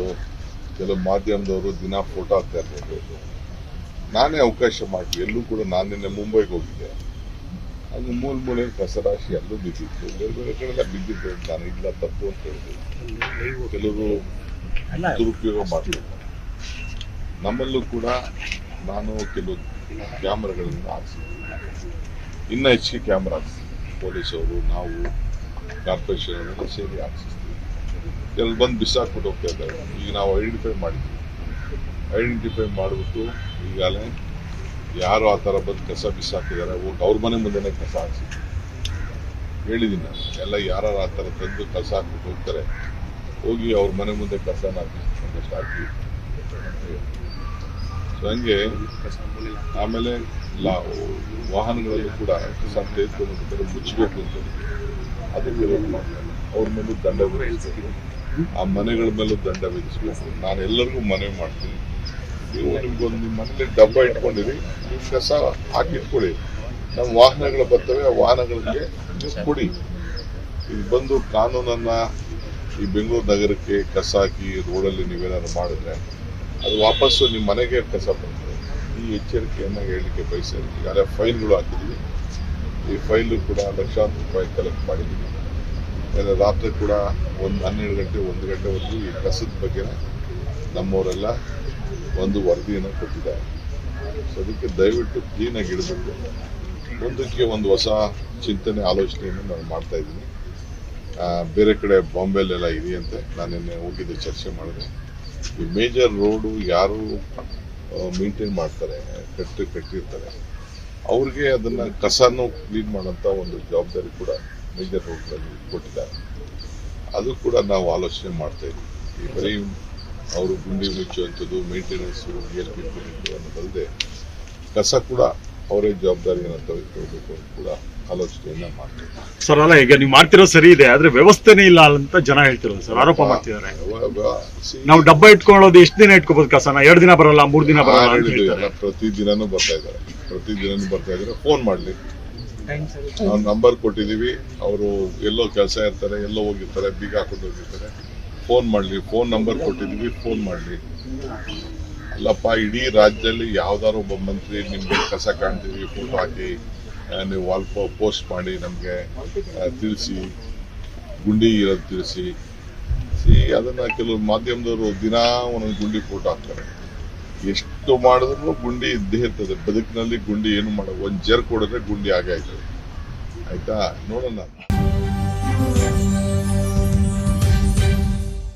ಇರ್ಬೋದು ಕೆಲವು ಮಾಧ್ಯಮದವರು ದಿನ ಫೋಟೋ ಹಾಕ್ತಾ ಇರ್ಬೋದು ನಾನೇ ಅವಕಾಶ ಮಾಡಿ ಎಲ್ಲೂ ಕೂಡ ನಾನು ನಿನ್ನೆ ಮುಂಬೈಗೆ ಹೋಗಿದ್ದೆ. ಅದು ಮೂಲ ಮೂಲೆ ಕಸರಾಶಿ ಎಲ್ಲೂ ಬಿದ್ದಿತ್ತು. ಬೇರೆ ಬೇರೆ ಕಡೆಲ್ಲ ಬಿದ್ದಿದ್ದು ನಾನು ಇಲ್ಲ ತಪ್ಪು ಅಂತ ಹೇಳಿದ್ರು ಕೆಲವರು ದುರುಪಯೋಗ ಮಾಡಲಿಲ್ಲ ನಮ್ಮಲ್ಲೂ ಕೂಡ ನಾನು ಕೆಲವು ಕ್ಯಾಮ್ರಾಗಳನ್ನು ಹಾಕ್ಸಿದ್ವಿ ಇನ್ನೂ ಹೆಚ್ಚಿಗೆ ಕ್ಯಾಮ್ರಾ ಹಾಕ್ಸ್ತೀವಿ ಪೊಲೀಸವರು ನಾವು ಕಾರ್ಪೊರೇಷನ್ ಅವರೆಲ್ಲ ಸೇರಿ ಹಾಕ್ಸಿಸ್ತೀವಿ ಕೆಲವು ಬಂದು ಬಿಸಾಕ್ಬಿಟ್ಟು ಹೋಗ್ತಾ ಇದ್ದಾರೆ. ಈಗ ನಾವು ಐಡೆಂಟಿಫೈ ಮಾಡಿದ್ವಿ. ಐಡೆಂಟಿಫೈ ಮಾಡಿಬಿಟ್ಟು ಈಗಾಗಲೇ ಯಾರು ಆ ಥರ ಬಂದು ಕಸ ಬಿಸಾಕಿದ್ದಾರೆ ಹೋಗಿ ಅವ್ರ ಮನೆ ಮುಂದೆನೇ ಕಸ ಹಾಕ್ಸಿ. ಹೇಳಿದ್ದೀನಿ ನಾನು, ಎಲ್ಲ ಯಾರು ಆ ಥರ ತಂದು ಕಸ ಹಾಕ್ಬಿಟ್ಟು ಹೋಗ್ತಾರೆ, ಹೋಗಿ ಅವ್ರ ಮನೆ ಮುಂದೆ ಕಸ ಹಾಕಿ ಹಾಕಿ ಸೊ ಹಂಗೆ ಆಮೇಲೆ ಲಾ, ವಾಹನಗಳಲ್ಲೂ ಕೂಡ ಕಸ ಮುಚ್ಚಬೇಕು ಅಂತ ಅದು ಕೆಲವರು ಮಾಡ್ತಾರೆ. ಅವ್ರ ಮೇಲೂ ದಂಡ ವಿಧಿಸಬೇಕು. ಆ ಮನೆಗಳ ಮೇಲೂ ದಂಡ ವಿಧಿಸಬೇಕು. ನಾನು ಎಲ್ಲರಿಗೂ ಮನವಿ ಮಾಡ್ತೀನಿ. ನೀವು ನಿಮ್ಗೊಂದು ನಿಮ್ಮ ಮನೇಲಿ ಡಬ್ಬ ಇಟ್ಕೊಂಡಿರಿ. ನೀವು ಕಸ ಹಾಕಿಟ್ಕೊಳ್ಳಿ. ನಮ್ಮ ವಾಹನಗಳು ಬರ್ತವೆ, ಆ ವಾಹನಗಳಿಗೆ ನೀವು ಕೊಡಿ. ಇದು ಬಂದು ಕಾನೂನನ್ನ ಈ ಬೆಂಗಳೂರು ನಗರಕ್ಕೆ ಕಸ ಹಾಕಿ ರೋಡಲ್ಲಿ ನೀವೇನಾದ್ರು ಮಾಡಿದ್ರೆ ಅದು ವಾಪಸ್ಸು ನಿಮ್ಮ ಮನೆಗೆ ಕಸ ಬರ್ತದೆ. ಈ ಎಚ್ಚರಿಕೆಯನ್ನು ಹೇಳಲಿಕ್ಕೆ ಬಯಸ್ತಾರೆ ಈಗಾಗಲೇ ಫೈಲ್ಗಳು ಹಾಕಿದ್ವಿ ಈ ಫೈಲು ಕೂಡ ಲಕ್ಷಾಂತರ ರೂಪಾಯಿ ಕಲೆಕ್ಟ್ ಮಾಡಿದ್ದೀವಿ ಆಮೇಲೆ ರಾತ್ರಿ ಕೂಡ ಒಂದು ಹನ್ನೆರಡು ಗಂಟೆ, ಒಂದು ಗಂಟೆವರೆಗೂ ಈ ಕಸದ ಬಗ್ಗೆ ನಮ್ಮವರೆಲ್ಲ ಒಂದು ವರದಿಯನ್ನು ಕೊಟ್ಟಿದ್ದಾರೆ. ಸೊ ಅದಕ್ಕೆ ದಯವಿಟ್ಟು ಕ್ಲೀನಾಗಿ ಇಡಬೇಕು. ಮುಂದಕ್ಕೆ ಒಂದು ಹೊಸ ಚಿಂತನೆ, ಆಲೋಚನೆಯನ್ನು ನಾನು ಮಾಡ್ತಾ ಇದ್ದೀನಿ. ಬೇರೆ ಕಡೆ ಬಾಂಬೆಲೆಲ್ಲ ಇದೆಯಂತೆ. ನಾನು ನಿನ್ನೆ ಹೋಗಿದ್ದೆ ಚರ್ಚೆ ಮಾಡಿದೆ. ಈ ಮೇಜರ್ ರೋಡು ಯಾರು ಮೇಂಟೈನ್ ಮಾಡ್ತಾರೆ, ಕಟ್ಟಿ ಕಟ್ಟಿರ್ತಾರೆ, ಅವ್ರಿಗೆ ಅದನ್ನ ಕಸನೂ ಕ್ಲೀನ್ ಮಾಡೋಂಥ ಒಂದು ಜವಾಬ್ದಾರಿ ಕೂಡ ಮೇಜರ್ ರೋಡ್ಗಳಲ್ಲಿ ಕೊಟ್ಟಿದ್ದಾರೆ. ಅದು ಕೂಡ ನಾವು ಆಲೋಚನೆ ಮಾಡ್ತಾ ಇದ್ದೀವಿ. ಈ ಬರೀ ಅವರು ಗುಂಡಿ ಮುಚ್ಚುವಂಥದ್ದು ಮೇಂಟೆನೆನ್ಸು ಏರ್ ಪಿ ಅನ್ನೋದಲ್ಲದೆ ಕಸ ಕೂಡ ಅವರೇ ಜವಾಬ್ದಾರಿಯನ್ನು ತೆಗೆದುಕೊಳ್ಬೇಕು ಅಂತ ಕೂಡ ಆಲೋಚನೆಯನ್ನ ಮಾಡ್ತೀವಿ ಸರ್ ಅಲ್ಲ ಈಗ ನೀವು ಮಾಡ್ತಿರೋದು ಸರಿ ಇದೆ ಆದ್ರೆ ವ್ಯವಸ್ಥೆನೇ ಇಲ್ಲ ಅಂತ ಜನ ಹೇಳ್ತಿರೋದು ಸರ್ ಆರೋಪ ಮಾಡ್ತಿದ್ದಾರೆ. ನಾವು ಡಬ್ಬ ಇಟ್ಕೊಳ್ಳೋದು ಎಷ್ಟು ದಿನ ಇಟ್ಕೋಬಹುದು ಕಸನ ಎರಡು ದಿನ ಬರಲ್ಲ ಮೂರ್ ದಿನ ಬರಲ್ಲ ಪ್ರತಿ ಪ್ರತಿದಿನನೂ ಬರ್ತಾ ಇದ್ದಾರೆ. ಪ್ರತಿದಿನನೂ ಬರ್ತಾ ಇದ್ದಾರೆ. ಫೋನ್ ಮಾಡ್ಲಿ. ನಾವು ನಂಬರ್ ಕೊಟ್ಟಿದೀವಿ ಅವರು ಎಲ್ಲೋ ಕೆಲಸ ಇರ್ತಾರೆ, ಎಲ್ಲೋ ಹೋಗಿರ್ತಾರೆ, ಬೀಗ ಹಾಕೊಂಡು ಹೋಗಿರ್ತಾರೆ. ಫೋನ್ ಮಾಡ್ಲಿ ಫೋನ್ ನಂಬರ್ ಕೊಟ್ಟಿದೀವಿ ಫೋನ್ ಮಾಡ್ಲಿ. ಅಲ್ಲಪ್ಪ, ಇಡೀ ರಾಜ್ಯದಲ್ಲಿ ಯಾವ್ದಾದ್ರು ಒಬ್ಬ ಮಂತ್ರಿ ನಿಮ್ಗೆ ಕಸ ಕಾಣ್ತೀವಿ ಫೋಟೋ ಹಾಕಿ ನೀವು ವಾಲ್ ಪೋಸ್ಟ್ ಮಾಡಿ ನಮಗೆ ತಿಳಿಸಿ, ಗುಂಡಿ ಇರೋದು ತಿಳಿಸಿ. ಅದನ್ನ ಕೆಲವು ಮಾಧ್ಯಮದವರು ದಿನಾ ಒಂದೊಂದು ಗುಂಡಿ ಫೋಟೋ ಹಾಕ್ತಾರೆ. ಎಷ್ಟು ಮಾಡಿದ್ರು ಗುಂಡಿ ಇದ್ದೇ ಇರ್ತದೆ. ಬದುಕಿನಲ್ಲಿ ಗುಂಡಿ ಏನು ಮಾಡೋ, ಒಂದ್ ಜರ್ ಕೊಡಿದ್ರೆ ಗುಂಡಿ ಆಗೇ ಆಯ್ತದೆ. ಆಯ್ತಾ? ನೋಡೋಣ.